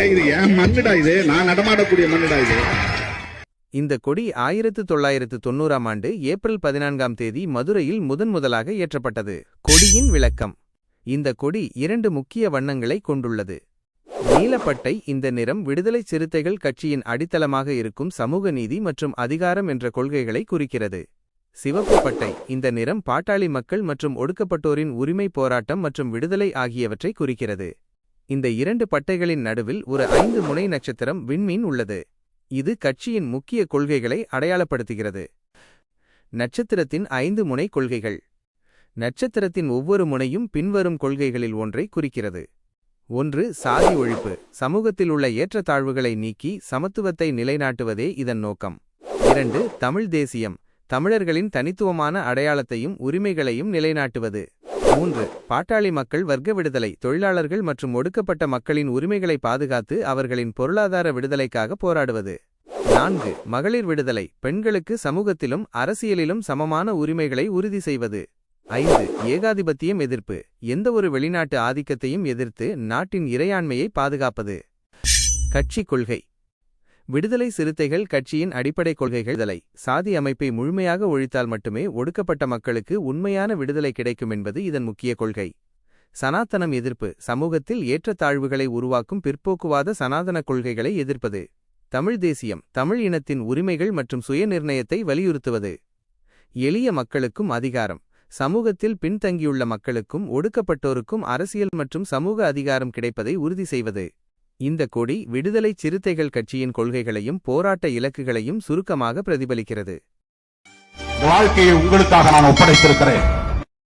இது என் மண்ணுடா இது? நான் நடமாடக்கூடிய மண்ணுடா இது? இந்த கொடி ஆயிரத்து தொள்ளாயிரத்து தொன்னூறாம் ஆண்டு ஏப்ரல் பதினான்காம் தேதி மதுரையில் முதன் முதலாக ஏற்றப்பட்டது. கொடியின் விளக்கம். இந்த கொடி இரண்டு முக்கிய வண்ணங்களை கொண்டுள்ளது. நீலப்பட்டை இந்த நிறம் விடுதலை சிறுத்தைகள் கட்சியின் அடித்தளமாக இருக்கும் சமூக நீதி மற்றும் அதிகாரம் என்ற கொள்கைகளை குறிக்கிறது. சிவப்பு பட்டை இந்த நிறம் பாட்டாளி மக்கள் மற்றும் ஒடுக்கப்பட்டோரின் உரிமை போராட்டம் மற்றும் விடுதலை ஆகியவற்றை குறிக்கிறது. இந்த இரண்டு பட்டைகளின் நடுவில் ஒரு ஐந்து முனை நட்சத்திரம் விண்மீன் உள்ளது. இது கட்சியின் முக்கிய கொள்கைகளை அடையாளப்படுத்துகிறது. நட்சத்திரத்தின் ஐந்து முனை கொள்கைகள். நட்சத்திரத்தின் ஒவ்வொரு முனையும் பின்வரும் கொள்கைகளில் ஒன்றை குறிக்கிறது. ஒன்று சாதி ஒழிப்பு. சமூகத்தில் உள்ள ஏற்றத்தாழ்வுகளை நீக்கி சமத்துவத்தை நிலைநாட்டுவதே இதன் நோக்கம். இரண்டு தமிழ் தேசியம். தமிழர்களின் தனித்துவமான அடையாளத்தையும் உரிமைகளையும் நிலைநாட்டுவது. மூன்று. பாட்டாளி மக்கள் வர்க்க விடுதலை தொழிலாளர்கள் மற்றும் ஒடுக்கப்பட்ட மக்களின் உரிமைகளை பாதுகாத்து அவர்களின் பொருளாதார விடுதலைக்காக போராடுவது. நான்கு. மகளிர் விடுதலை பெண்களுக்கு சமூகத்திலும் அரசியலிலும் சமமான உரிமைகளை உறுதி செய்வது. ஐந்து. ஏகாதிபத்தியம் எதிர்ப்பு எந்தவொரு வெளிநாட்டு ஆதிக்கத்தையும் எதிர்த்து நாட்டின் இறையாண்மையை பாதுகாப்பது. கட்சி கொள்கை விடுதலை சிறுத்தைகள் கட்சியின் அடிப்படை கொள்கைகள் விடுதலை சாதி அமைப்பை முழுமையாக ஒழித்தால் மட்டுமே ஒடுக்கப்பட்ட மக்களுக்கு உண்மையான விடுதலை கிடைக்கும் என்பது இதன் முக்கிய கொள்கை. சனாதனம் எதிர்ப்பு. சமூகத்தில் ஏற்றத்தாழ்வுகளை உருவாக்கும் பிற்போக்குவாத சனாதன கொள்கைகளை எதிர்ப்பது. தமிழ் தேசியம். தமிழ் இனத்தின் உரிமைகள் மற்றும் சுயநிர்ணயத்தை வலியுறுத்துவது. எளிய மக்களுக்கும் அதிகாரம். சமூகத்தில் பின்தங்கியுள்ள மக்களுக்கும் ஒடுக்கப்பட்டோருக்கும் அரசியல் மற்றும் சமூக அதிகாரம் கிடைப்பதை உறுதி செய்வது. இந்த கொடி விடுதலை சிறுத்தைகள் கட்சியின் கொள்கைகளையும் போராட்ட இலக்குகளையும் சுருக்கமாக பிரதிபலிக்கிறது. வாழ்க்கையை உங்களுக்காக நான் ஒப்படைத்திருக்கிறேன்.